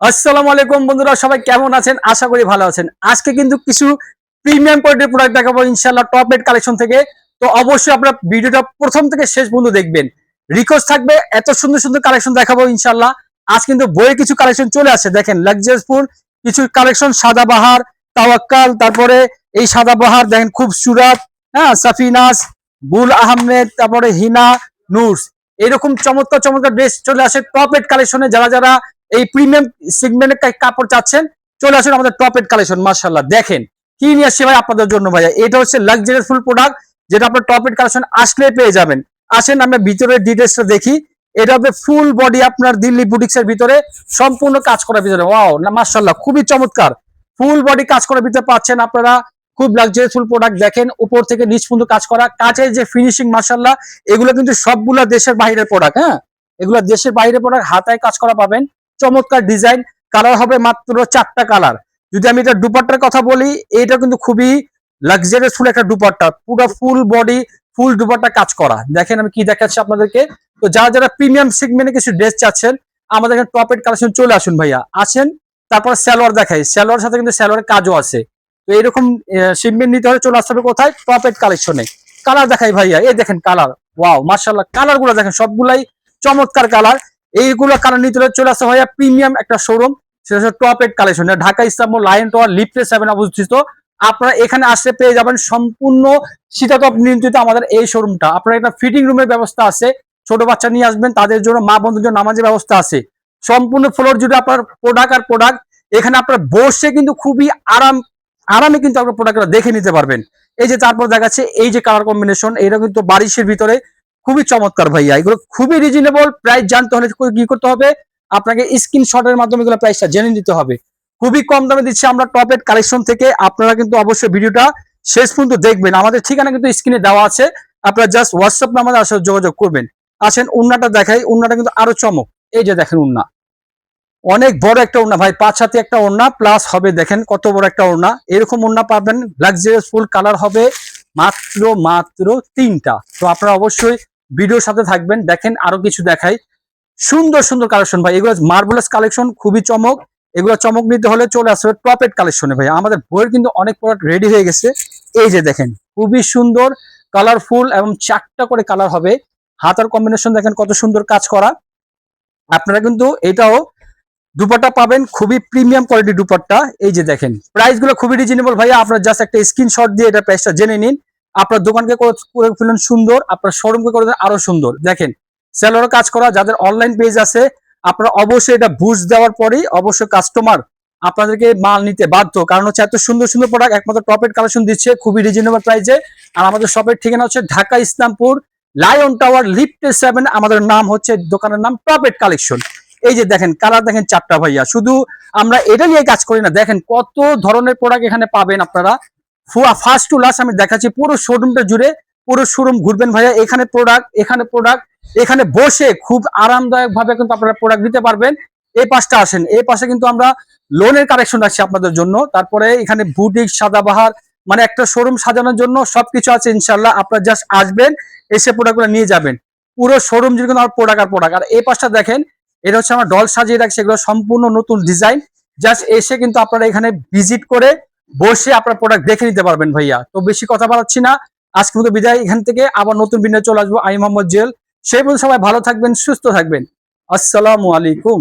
আসসালামু আলাইকুম বন্ধুরা, সবাই কেমন আছেন? আশা করি ভালো আছেন। আজকে কিন্তু কিছু প্রিমিয়াম কোয়ালিটির প্রোডাক্ট দেখাবো ইনশাল্লাহ টপ রেট কালেকশন থেকে। তো অবশ্যই আপনারা ভিডিওটা প্রথম থেকে শেষ পর্যন্ত দেখবেন। রিকোয়েস্ট থাকবে, এত সুন্দর সুন্দর কালেকশন দেখাবো ইনশাল্লাহ আজ কিন্তু বইয়ের কিছু কালেকশন চলে আসে। দেখেন লাক্সারিয়াসফুল কিছু কালেকশন সাদাবাহার তাওয়াক্কাল, তারপরে এই সাদাবাহার দেখেন খুব সুরাত হ্যাঁ সাফিনাস গুল আহমেদ, তারপরে হিনা নুরস এরকম চমৎকার চমৎকার ড্রেস চলে আসে টপ রেট কালেকশনে যারা যারা এই প্রিমিয়াম সেগমেন্টের কাপড় চাচ্ছেন, চলে আসুন আমাদের টপ এড কালেকশন মার্শাল্লাহ দেখেন, কি নিয়ে আসছে ভাই আপনাদের জন্য ভাইয়া? এটা হচ্ছে লাক্সারিয়াস ফুল প্রোডাক্ট যেটা আপনার টপ এড কালেকশন আসলে পেয়ে যাবেন। আসেন, আমরা ভিতরের ডিটেলসটা দেখি। এটা হবে ফুল বডি আপনার দিল্লি বুটিক্স এর ভিতরে, সম্পূর্ণ কাজ করার ভিতরে। ওয়াও না মার্শাল্লাহ খুবই চমৎকার। ফুল বডি কাজ করার ভিতরে পাচ্ছেন আপনারা, খুব লাক্সারিয়াস ফুল প্রোডাক্ট দেখেন, উপর থেকে নিচ পর্যন্ত কাজ করা কাজের যে ফিনিশিং মার্শাল্লাহ এগুলো কিন্তু সবগুলা দেশের বাইরের প্রোডাক্ট হ্যাঁ? এগুলো দেশের বাইরের প্রোডাক্ট হাতায় কাজ করা পাবেন। চমৎকার ডিজাইন কালার হবে মাত্র চারটা কালার যদি আমি এটা দুপাট্টার কথা বলি এটা কিন্তু খুবই লাক্সারিয়াস ফুল একটা দুপাট্টা। পুরো ফুল বডি ফুল দুপাট্টা কাজ করা। দেখেন আমি কি দেখাচ্ছি আপনাদেরকে। তো যারা যারা প্রিমিয়াম সেগমেন্টে কিছু ড্রেস চাচ্ছেন, আমাদের এখানে টপ এড কালেকশন চলে আসুন ভাইয়া। আসেন, তারপর স্যালোয়ার দেখাই। স্যালোয়ার সাথে কিন্তু স্যালোয়ারের কাজও আছে। তো এরকম সেগমেন্ট নিতে হলে চলে আসতে হবে কোথায়? টপ এড কালেকশনে কালার দেখাই ভাইয়া। এই দেখেন কালার ওয়াও মার্শাল্লাহ কালারগুলো দেখেন, সবগুলাই চমৎকার কালার এইগুলো কারণ নিতে চলে আসতে হয় প্রিমিয়াম একটা শোরুম সেটা হচ্ছে top ed collection Dhaka Islam lion tower লিফটে সেভেন অবস্থিত। আপনারা এখানে আসলে পেয়ে যাবেন সম্পূর্ণ শীতাতপ নিয়ন্ত্রিত আমাদের এই শোরুমটা আপনার একটা ফিটিং রুমের ব্যবস্থা আছে। ছোট বাচ্চা নিয়ে আসবেন, তাদের জন্য মা বন্ধুর জন্য নামাজের ব্যবস্থা আছে। সম্পূর্ণ ফ্লোর জুড়ে আপনার প্রোডাক্ট আর প্রোডাক্ট এখানে আপনার বসে কিন্তু খুবই আরাম, আরামে কিন্তু আপনার প্রোডাক্টটা দেখে নিতে পারবেন। এই যে তারপর দেখাচ্ছে, এই যে কালার কম্বিনেশন এটা কিন্তু বারিশের ভিতরে খুবই চমৎকার ভাইয়া, এগুলো খুবই রিজনেবল প্রাইস জানতে হলে কি করতে হবে? আপনাকে স্ক্রিনশটের মাধ্যমে এগুলো প্রাইসটা জেনে নিতে হবে। খুবই কম দামে দিচ্ছি আমরা টপ এড কালেকশন থেকে, আপনারা কিন্তু অবশ্যই ভিডিওটা শেষ পর্যন্ত দেখবেন। আমাদের ঠিকানা কিন্তু স্ক্রিনে দেওয়া আছে, আপনারা জাস্ট হোয়াটসঅ্যাপ নাম্বারে আসলে যোগাযোগ করবেন। আসেন উন্নাটা দেখাই, উন্নাটা কিন্তু আরও চমক। এই যে দেখেন উন্না। অনেক বড় একটা ওড়না ভাই, পাঁচ হাতে একটা ওড়না প্লাস হবে দেখেন কত বড় একটা ওড়না এরকম ওড়না পাবেন লাক্সারিয়াস ফুল কালার হবে মাত্র মাত্র তিনটা। তো আপনারা অবশ্যই ভিডিওর সাথে থাকবেন। দেখেন আরও কিছু দেখাই। সুন্দর সুন্দর কালেকশন ভাই। এগুলো মার্বেলাস কালেকশন খুবই চমক। এগুলো চমক নিতে হলে চলে আসবে টপ এড কালেকশনে ভাই। আমাদের বইয়ের কিন্তু অনেক প্রোডাক্ট রেডি হয়ে গেছে। এই যে দেখেন, খুবই সুন্দর কালারফুল এবং চারটা করে কালার হবে। হাতার কম্বিনেশন দেখেন কত সুন্দর কাজ করা। আপনারা কিন্তু এটাও দুপাট্টা পাবেন, খুবই প্রিমিয়াম কোয়ালিটি দুপাট্টা। এই যে দেখেন প্রাইসগুলো খুবই রিজনেবল ভাইয়া। আপনার জাস্ট একটা স্ক্রিনশট দিয়ে এটা প্রাইসটা জেনে নিন। আপনার দোকানকে করে ফেলুন সুন্দর, আপনার শোরুমকে করে দেন আরও সুন্দর। দেখেন সেলর কাজ করা, যাদের অনলাইন পেজ আছে, আপনারা অবশ্যই এটা বুঝ দেওয়ার পরেই অবশ্যই কাস্টমার আপনাদেরকে মাল নিতে বাধ্য। কারণ হচ্ছে এত সুন্দর সুন্দর প্রোডাক্ট একমাত্র টপের কালেকশন দিচ্ছে, খুবই রিজনেবল প্রাইসে আর আমাদের শপের ঠিকানা হচ্ছে ঢাকা ইসলামপুর লায়ন টাওয়ার লিফটে সেভেন আমাদের নাম হচ্ছে, দোকানের নাম টপেট কালেকশন এই যে দেখেন, কালার দেখেন চারটা ভাইয়া। শুধু আমরা এটা নিয়ে কাজ করি না, দেখেন কত ধরনের প্রোডাক্ট এখানে পাবেন আপনারা। ফার্স্ট টু লাস্ট আমি দেখাচ্ছি, পুরো শোরুমটা জুড়ে, পুরো শোরুম ঘুরবেন ভাইয়া। এখানে প্রোডাক্ট এখানে প্রোডাক্ট এখানে বসে খুব আরামদায়ক ভাবে কিন্তু আপনারা প্রোডাক্ট দিতে পারবেন। এই পাশটা আসেন এই পাশে কিন্তু আমরা লোনের কালেকশন রাখছি আপনাদের জন্য। তারপরে এখানে বুটিক সাদাবাহার মানে একটা শোরুম সাজানোর জন্য সবকিছু আছে ইনশাল্লাহ আপনারা জাস্ট আসবেন, এসে প্রোডাক্টগুলো নিয়ে যাবেন। পুরো শোরুম কিন্তু আমার প্রোডাক্ট আর প্রোডাক্ট আর এই পাশটা দেখেন, এটা হচ্ছে আমার ডল সাজিয়ে রাখছি, এগুলো সম্পূর্ণ নতুন ডিজাইন জাস্ট এসে কিন্তু আপনারা এখানে ভিজিট করে বসে আপনার প্রোডাক্ট দেখে নিতে পারবেন ভাইয়া। তো বেশি কথা বলাচ্ছি না। আজকে মতো বিদায়। এখান থেকে আবার নতুন বিনিয়োগ চলে আসব। আমি মোহাম্মদ জেল। সেই পর্যন্ত সবাই ভালো থাকবেন, সুস্থ থাকবেন। আসসালামু আলাইকুম।